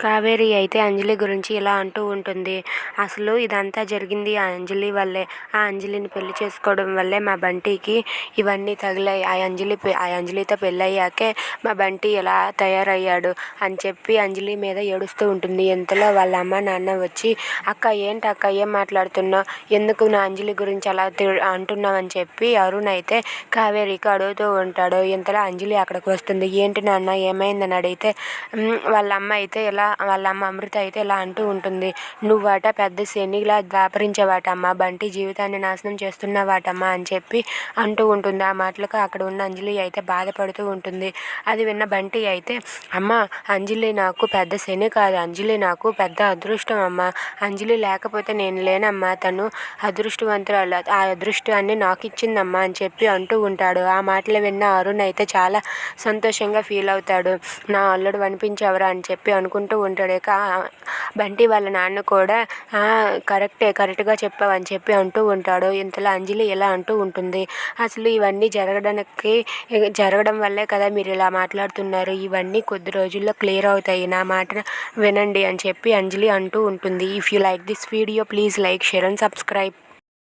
కావేరి అయితే అంజలి గురించి ఇలా అంటూ ఉంటుంది. అసలు ఇదంతా జరిగింది ఆ అంజలి వల్లే. ఆ అంజలిని పెళ్ళి చేసుకోవడం వల్లే మా బంటికి ఇవన్నీ తగిలాయి. ఆ అంజలి ఆ అంజలితో పెళ్ళయ్యాకే మా బంటి ఇలా తయారయ్యాడు? అని చెప్పి అంజలి మీద ఏడుస్తూ ఉంటుంది. ఇంతలో వాళ్ళ అమ్మ నాన్న వచ్చి అక్క ఏంటి అక్క ఏం మాట్లాడుతున్నావు? ఎందుకు నా అంజలి గురించి అలా తి- అంటున్నావు? అని చెప్పి అరుణ్ అయితే కావేరికి అడుగుతూ ఉంటాడు. ఇంతలో అంజలి అక్కడికి వస్తుంది. ఏంటి నాన్న ఏమైందని? అడిగితే వాళ్ళ అమ్మ అయితే ఇలా వాళ్ళ అమ్మ అమృత అయితే ఇలా అంటూ ఉంటుంది. నువ్వాట పెద్ద శనిలా దాపరించేవాటమ్మా బంటి జీవితాన్ని నాశనం చేస్తున్నవాటమ్మా అని చెప్పి అంటూ ఉంటుంది. ఆ మాటలకు అక్కడ ఉన్న అంజలి అయితే బాధపడుతూ ఉంటుంది. అది విన్న బంటి అయితే అమ్మ అంజలి నాకు పెద్ద శని కాదు అంజలి నాకు పెద్ద అదృష్టం అమ్మ. అంజలి లేకపోతే నేను లేనమ్మా. తను అదృష్టవంతురాలు. ఆ అదృష్టాన్ని నాకు ఇచ్చిందమ్మా అని చెప్పి అంటూ ఉంటాడు. ఆ మాటలు విన్న అరుణ్ అయితే చాలా సంతోషంగా ఫీల్ అవుతాడు. నా అల్లుడు అనిపించేవరా అని చెప్పి అనుకుంటూ ఉంటాడు. కా బంటి వాళ్ళ నాన్న కూడా కరెక్టే కరెక్ట్గా చెప్పావని చెప్పి అంటూ ఉంటాడు. ఇంతలో అంజలి ఇలా అంటూ ఉంటుంది. అసలు ఇవన్నీ జరగడానికి జరగడం వల్లే కదా మీరు ఇలా మాట్లాడుతున్నారు. ఇవన్నీ కొద్ది రోజుల్లో క్లియర్ అవుతాయి. నా మాట వినండి అని చెప్పి అంజలి అంటూ ఉంటుంది. If you like this video please like share and subscribe.